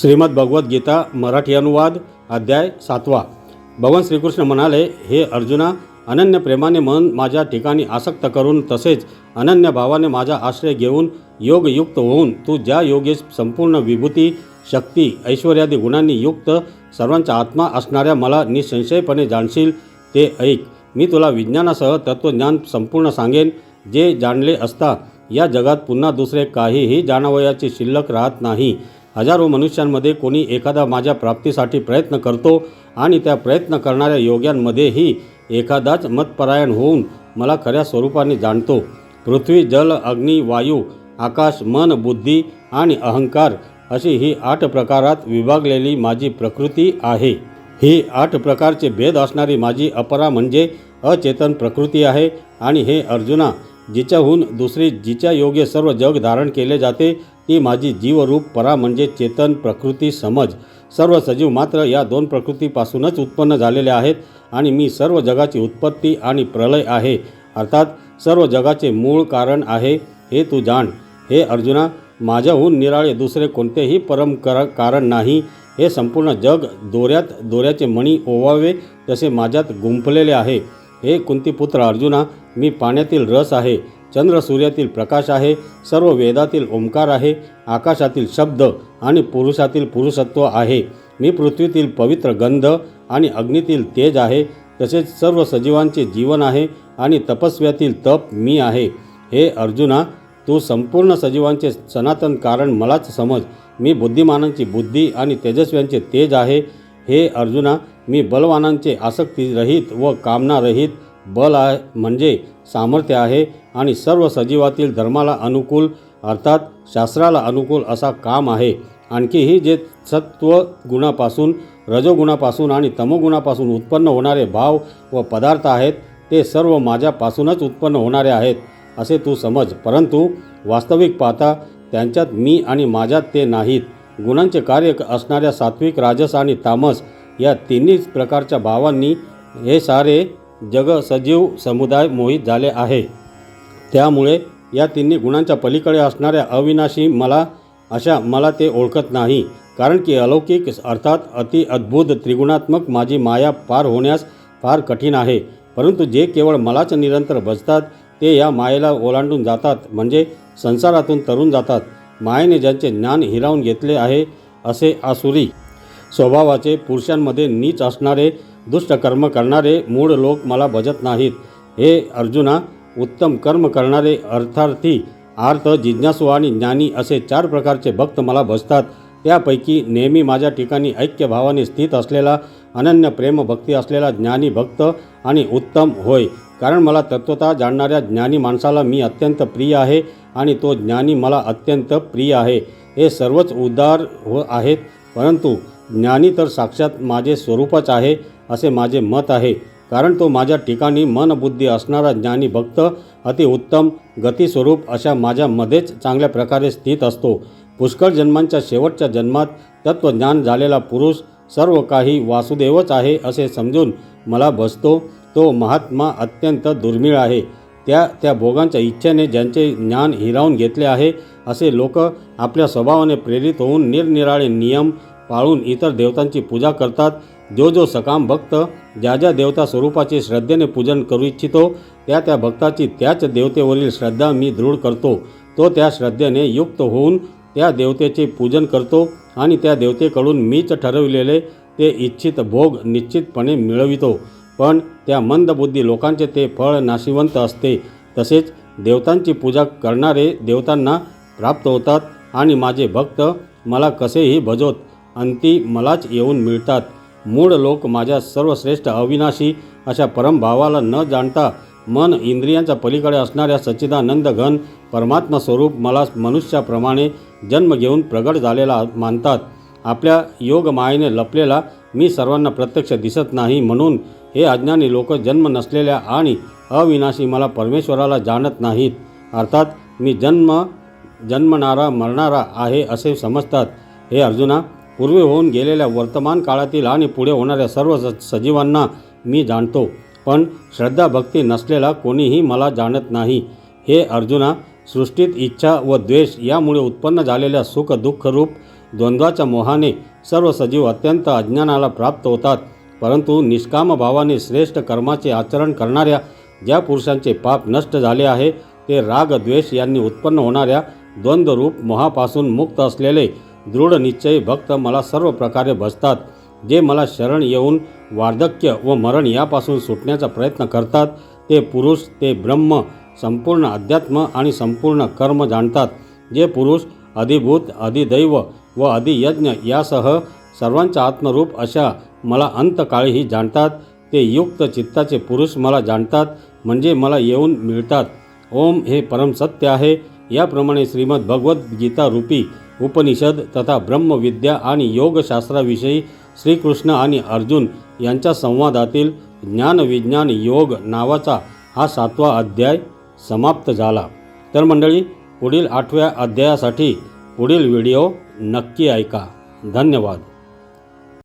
श्रीमद भगवद्गीता मराठी अनुवाद अध्याय सातवा. भगवान श्रीकृष्ण म्हणाले हे अर्जुना अनन्य प्रेमाने मन माझ्या ठिकाणी आसक्त करून तसेच अनन्य भावाने माझा आश्रय घेऊन योगयुक्त होऊन तू ज्या योगेश संपूर्ण विभूती शक्ती ऐश्वर्यादी गुणांनी युक्त सर्वांचा आत्मा असणाऱ्या मला निसंशयपणे जाणशील ते ऐक. मी तुला विज्ञानासह तत्त्वज्ञान संपूर्ण सांगेन. जे जाणले असता या जगात पुन्हा दुसरे काहीही जाणावयाचे शिल्लक राहत नाही. हजारो मनुष्यांमध्ये कोणी एखादा माझ्या प्राप्तीसाठी प्रयत्न करतो आणि त्या प्रयत्न करणाऱ्या योग्यांमध्येही एखादाच मतपरायण होऊन मला खऱ्या स्वरूपाने जाणतो. पृथ्वी जल अग्नी वायू आकाश मन बुद्धी आणि अहंकार अशी ही आठ प्रकारात विभागलेली माझी प्रकृती आहे. ही आठ प्रकारचे भेद असणारी माझी अपरा म्हणजे अचेतन प्रकृती आहे आणि हे अर्जुना जिच्याहून दुसरी जिच्या योगे सर्व जग धारण केले जाते ती माझी जीवरूप परा म्हणजे चेतन प्रकृती समज. सर्व सजीव मात्र या दोन प्रकृतीपासूनच उत्पन्न झालेले आहेत आणि मी सर्व जगाची उत्पत्ती आणि प्रलय आहे. अर्थात सर्व जगाचे मूळ कारण आहे हे तू जाण. हे अर्जुना माझ्याहून निराळे दुसरे कोणतेही परम कर कारण नाही. हे संपूर्ण जग दोऱ्यात दोऱ्याचे मणी ओवावे तसे माझ्यात गुंफलेले आहे. हे कुंतीपुत्र अर्जुना मी पाण्यातील रस आहे. चंद्र सूर्यातील प्रकाश आहे सर्व वेदातील ओंकार आहे आकाशातील शब्द आणि पुरुषातील पुरुषत्व आहे. मी पृथ्वीतील पवित्र गंध आणि अग्नीतील तेज आहे तसेच सर्व सजीवांचे जीवन आहे आणि तपस्व्यातील तप मी आहे. हे अर्जुना तू संपूर्ण सजीवांचे सनातन कारण मलाच समज. मी बुद्धिमानांची बुद्धी आणि तेजस्व्यांचे तेज आहे. हे अर्जुना मी बलवानांचे आसक्तीरहित व कामनारहित बल आहे. म्हणजे सामर्थ्य आहे आणि सर्व सजीवातील धर्माला अनुकूल अर्थात शास्त्राला अनुकूल असा काम आहे. आणखीही जे सत्व गुणापासून रजोगुणापासून आणि तमोगुणापासून उत्पन्न होणारे भाव व पदार्थ आहेत ते सर्व माझ्यापासूनच उत्पन्न होणारे आहेत असे तू समज. परंतु वास्तविक पाहता त्यांच्यात मी आणि माझ्यात ते नाहीत. गुणांचे कार्य असणाऱ्या सात्विक राजस आणि तामस या तिन्ही प्रकारच्या भावांनी हे सारे जग सजीव समुदाय मोहित झाले आहे. त्यामुळे या तिन्ही गुणांच्या पलीकडे असणाऱ्या अविनाशी मला अशा मला ते ओळखत नाही. कारण की अलौकिक अर्थात अति अद्भुत त्रिगुणात्मक माझी माया पार होण्यास फार कठीण आहे. परंतु जे केवळ मलाच निरंतर भजतात ते या मायेला ओलांडून जातात म्हणजे संसारातून तरून जातात. मायेने ज्यांचे ज्ञान हिरावून घेतले आहे असे आसुरी स्वभावाचे पुरुषांमध्ये नीच असणारे दुष्ट कर्म करणारे मूळ लोक मला भजत नाहीत. हे अर्जुना उत्तम कर्म करणारे अर्थार्थी आर्थ जिज्ञासू आणि ज्ञानी असे चार प्रकारचे भक्त मला भजतात त्यापैकी नेहमी माझ्या ठिकाणी ऐक्यभावाने स्थित असलेला अनन्य प्रेम भक्ती असलेला ज्ञानी भक्त आणि उत्तम होय. कारण मला तत्वता जाणणाऱ्या ज्ञानी माणसाला मी अत्यंत प्रिय आहे आणि तो ज्ञानी मला अत्यंत प्रिय आहे. हे सर्वच उदार हो आहेत परंतु ज्ञानी तर साक्षात माझे स्वरूपच आहे. असे माझे मत आहे. कारण तो माझ्या ठिकाणी मनबुद्धी असणारा ज्ञानी भक्त अतिउत्तम गतिस्वरूप अशा माझ्यामध्येच चांगल्या प्रकारे स्थित असतो. पुष्कळ जन्मांच्या शेवटच्या जन्मात तत्त्वज्ञान झालेला पुरुष सर्व काही वासुदेवच आहे असे समजून मला बसतो. तो महात्मा अत्यंत दुर्मिळ आहे. त्या त्या भोगांच्या इच्छेने ज्यांचे ज्ञान हिरावून घेतले आहे असे लोक आपल्या स्वभावाने प्रेरित होऊन निरनिराळे नियम पाळून इतर देवतांची पूजा करतात. जो जो सकाम भक्त ज्या ज्या देवता स्वरूपाचे श्रद्धेने पूजन करू इच्छितो त्या त्या भक्ताची त्याच देवतेवरील श्रद्धा मी दृढ करतो. तो त्या श्रद्धेने युक्त होऊन त्या देवतेचे पूजन करतो आणि त्या देवतेकडून मीच ठरविलेले ते इच्छित भोग निश्चितपणे मिळवितो. पण त्या मंदबुद्धी लोकांचे ते फळ नाशिवंत असते. तसेच देवतांची पूजा करणारे देवतांना प्राप्त होतात. आणि माझे भक्त मला कसेही भजवत अंती मलाच येऊन मिळतात. मूळ लोक माझ्या सर्वश्रेष्ठ अविनाशी अशा परमभावाला न जाणता मन इंद्रियांच्या पलीकडे असणाऱ्या सच्चिदानंद घन परमात्मा स्वरूप मला मनुष्याप्रमाणे जन्म घेऊन प्रगट झालेला मानतात. आपल्या योगमायेने लपलेला मी सर्वांना प्रत्यक्ष दिसत नाही म्हणून हे अज्ञानी लोक जन्म नसलेल्या आणि अविनाशी मला परमेश्वराला जाणत नाहीत. अर्थात मी जन्म जन्मणारा मरणारा आहे असे समजतात. हे अर्जुना पूर्वी होऊन गेलेल्या वर्तमान काळातील आणि पुढे होणाऱ्या सर्व स सजीवांना मी जाणतो. पण श्रद्धा भक्ती नसलेला कोणीही मला जाणत नाही. हे अर्जुना सृष्टीत इच्छा व द्वेष यामुळे उत्पन्न झालेल्या सुख दुःखरूप द्वंद्वाच्या मोहाने सर्व सजीव अत्यंत अज्ञानाला प्राप्त होतात. परंतु निष्काम भावाने श्रेष्ठ कर्माचे आचरण करणाऱ्या ज्या पुरुषांचे पाप नष्ट झाले आहे ते राग द्वेष यांनी उत्पन्न होणाऱ्या द्वंद्वरूप मोहापासून मुक्त असलेले दृढ निश्चयी भक्त मला सर्व प्रकारे भजतात जे मला शरण येऊन वार्धक्य व मरण यापासून सुटण्याचा प्रयत्न करतात ते पुरुष ते ब्रह्म संपूर्ण अध्यात्म आणि संपूर्ण कर्म जाणतात जे पुरुष अधिभूत अधिदैव व अधियज्ञ यासह सर्वांच्या आत्मरूप अशा मला अंतकाळीही जाणतात ते युक्त चित्ताचे पुरुष मला जाणतात म्हणजे मला येऊन मिळतात. ओम हे परमसत्य आहे. याप्रमाणे श्रीमद भगवद्गीता रूपी उपनिषद तथा ब्रह्मविद्या आणि योगशास्त्राविषयी श्रीकृष्ण आणि अर्जुन यांच्या संवादातील ज्ञानविज्ञान योग नावाचा हा सातवा अध्याय समाप्त झाला. तर मंडळी पुढील आठव्या अध्यायासाठी पुढील व्हिडिओ नक्की ऐका. धन्यवाद.